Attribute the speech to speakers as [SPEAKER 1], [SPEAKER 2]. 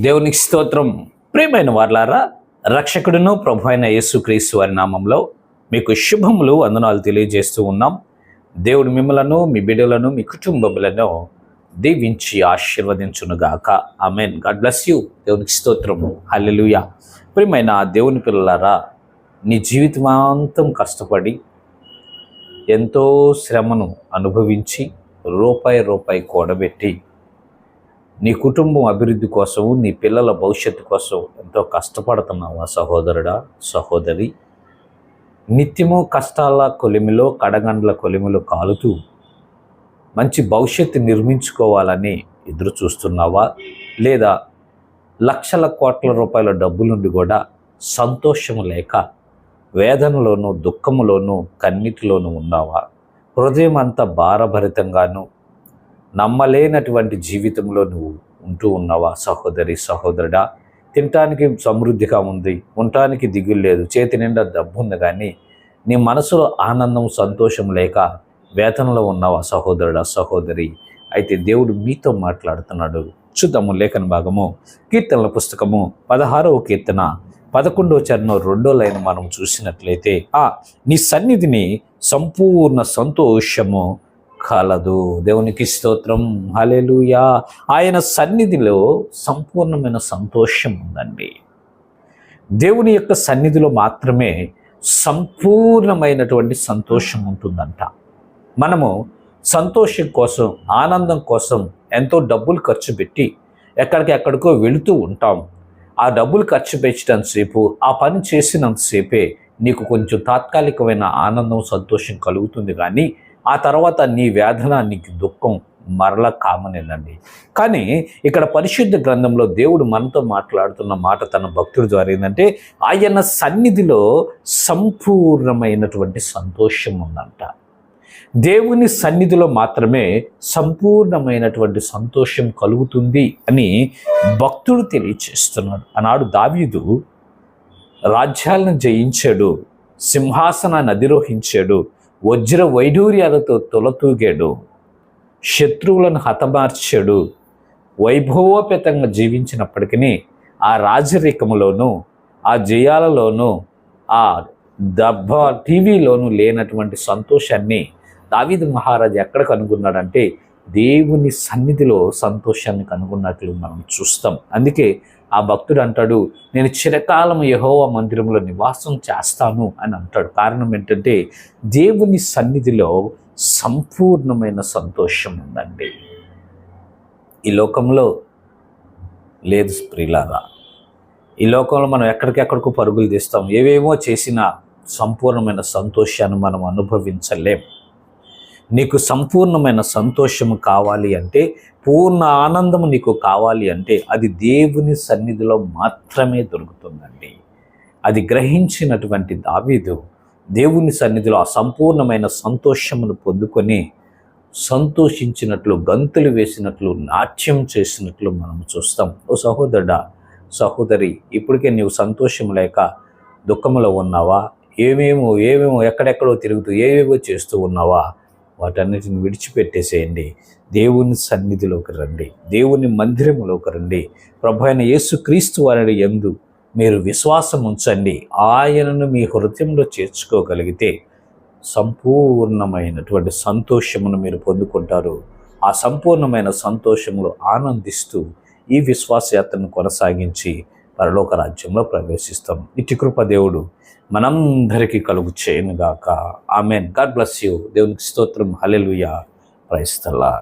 [SPEAKER 1] దేవునికి స్తోత్రం. ప్రియమైన వార్లారా రక్షకుడును ప్రభు అయిన యేసుక్రీస్తు వారి నామంలో మీకు శుభములు వందనాలు తెలియజేస్తూ ఉన్నాం. దేవుడు మిమ్మలను మీ బిడ్డలను మీ కుటుంబములను దీవించి ఆశీర్వదించునుగాక. ఆమెన్. God bless you. దేవునికి స్తోత్రం హల్లెలుయ. ప్రియమైన దేవుని పిల్లలారా నీ జీవితమాంతం కష్టపడి ఎంతో శ్రమను అనుభవించి రూపాయి రూపాయి కూడబెట్టి నీ కుటుంబం అభివృద్ధి కోసం నీ పిల్లల భవిష్యత్తు కోసం ఎంతో కష్టపడుతున్నావా సహోదరుడా సహోదరి? నిత్యము కష్టాల కొలిమిలో కడగండ్ల కొలిమిలో కాలుతూ మంచి భవిష్యత్తు నిర్మించుకోవాలని ఎదురు చూస్తున్నావా? లేదా లక్షల కోట్ల రూపాయల డబ్బులుండి కూడా సంతోషము లేక వేదనలోనూ దుఃఖములోనూ కన్నిటిలోనూ ఉన్నావా? హృదయం అంత భారభరితంగాను నమ్మలేనటువంటి జీవితంలో నువ్వు ఉంటూ ఉన్నావా? సహోదరి సహోదరుడా తినటానికి సమృద్ధిగా ఉంది ఉండటానికి దిగులు లేదు చేతి నిండా డబ్బు ఉంది కానీ నీ మనసులో ఆనందం సంతోషం లేక వేతనలో ఉన్నావా? సహోదరుడా సహోదరి అయితే దేవుడు మీతో మాట్లాడుతున్నాడు. చూద్దాము లేఖన భాగము కీర్తనల పుస్తకము పదహారవ కీర్తన పదకొండవ చరణం రెండో లైన్ మనం చూసినట్లయితే ఆ నీ సన్నిధిని సంపూర్ణ సంతోషము కలదు. దేవునికి స్తోత్రం. హలెలుయా ఆయన సన్నిధిలో సంపూర్ణమైన సంతోషం ఉందండి. దేవుని యొక్క సన్నిధిలో మాత్రమే సంపూర్ణమైనటువంటి సంతోషం ఉంటుందంట. మనము సంతోషం కోసం ఆనందం కోసం ఎంతో డబ్బులు ఖర్చు పెట్టి ఎక్కడికి ఎక్కడికో వెళుతూ ఉంటాం. ఆ డబ్బులు ఖర్చు పెట్టినంతసేపు ఆ పని చేసినంతసేపే నీకు కొంచెం తాత్కాలికమైన ఆనందం సంతోషం కలుగుతుంది. కానీ ఆ తర్వాత నీ వేదన నీకు దుఃఖం మరల కామనేనండి. కానీ ఇక్కడ పరిశుద్ధ గ్రంథంలో దేవుడు మనతో మాట్లాడుతున్న మాట తన భక్తుడి ద్వారా ఏంటంటే ఆయన సన్నిధిలో సంపూర్ణమైనటువంటి సంతోషం ఉందంట. దేవుని సన్నిధిలో మాత్రమే సంపూర్ణమైనటువంటి సంతోషం కలుగుతుంది అని భక్తుడు తెలియచేస్తున్నాడు. ఆనాడు దావీదు రాజ్యాలను జయించాడు సింహాసనాన్ని అధిరోహించాడు వజ్ర వైడూర్యాలతో తొలతూగాడు. శత్రువులను హతమార్చాడు. వైభవోపేతంగా జీవించినప్పటికీ ఆ రాజరికములోనూ ఆ జయాలలోనూ ఆ దబ్బ టీవీలోనూ లేనటువంటి సంతోషాన్ని దావిద్ మహారాజు ఎక్కడ కనుగొన్నాడంటే దేవుని సన్నిధిలో సంతోషాన్ని కనుగొన్నట్లు మనం చూస్తాం. అందుకే ఆ భక్తుడు అంటాడు నేను చిరకాలం యహోవ మందిరంలో నివాసం చేస్తాను అని అంటాడు. కారణం ఏంటంటే దేవుని సన్నిధిలో సంపూర్ణమైన సంతోషం ఉందండి. ఈ లోకంలో లేదు స్త్రీలారా. ఈ లోకంలో మనం ఎక్కడికెక్కడికో పరుగులు తీస్తాం. ఏవేమో చేసిన సంపూర్ణమైన సంతోషాన్ని మనం అనుభవించలేం. నీకు సంపూర్ణమైన సంతోషము కావాలి అంటే పూర్ణ ఆనందము నీకు కావాలి అంటే అది దేవుని సన్నిధిలో మాత్రమే దొరుకుతుందండి. అది గ్రహించినటువంటి దావీదు దేవుని సన్నిధిలో ఆ సంపూర్ణమైన సంతోషమును పొందుకొని సంతోషించినట్లు గంతులు వేసినట్లు నాట్యం చేసినట్లు మనం చూస్తాం. ఓ సహోదరుడా సహోదరి ఇప్పటికే నీవు సంతోషం లేక దుఃఖంలో ఉన్నావా? ఏమేమో ఏమేమో ఎక్కడెక్కడో తిరుగుతూ ఏవేవో చేస్తూ ఉన్నావా? వాటన్నిటిని విడిచిపెట్టేసేయండి. దేవుని సన్నిధిలోకి రండి. దేవుని మందిరంలోకి రండి. ప్రభు అయిన యేసుక్రీస్తు వారి ఎందు మీరు విశ్వాసం ఉంచండి. ఆయనను మీ హృదయంలో చేర్చుకోగలిగితే సంపూర్ణమైనటువంటి సంతోషమును మీరు పొందుకుంటారు. ఆ సంపూర్ణమైన సంతోషంలో ఆనందిస్తూ ఈ విశ్వాసయాత్రను కొనసాగించి పరలోక రాజ్యంలో ప్రవేశిస్తాం. ఇటు కృప దేవుడు మనందరికీ కలుగు చేయనుగాక. ఆమెన్. God bless you. దేవునికి స్తోత్రం. హలెలుయా ప్రైస్తలా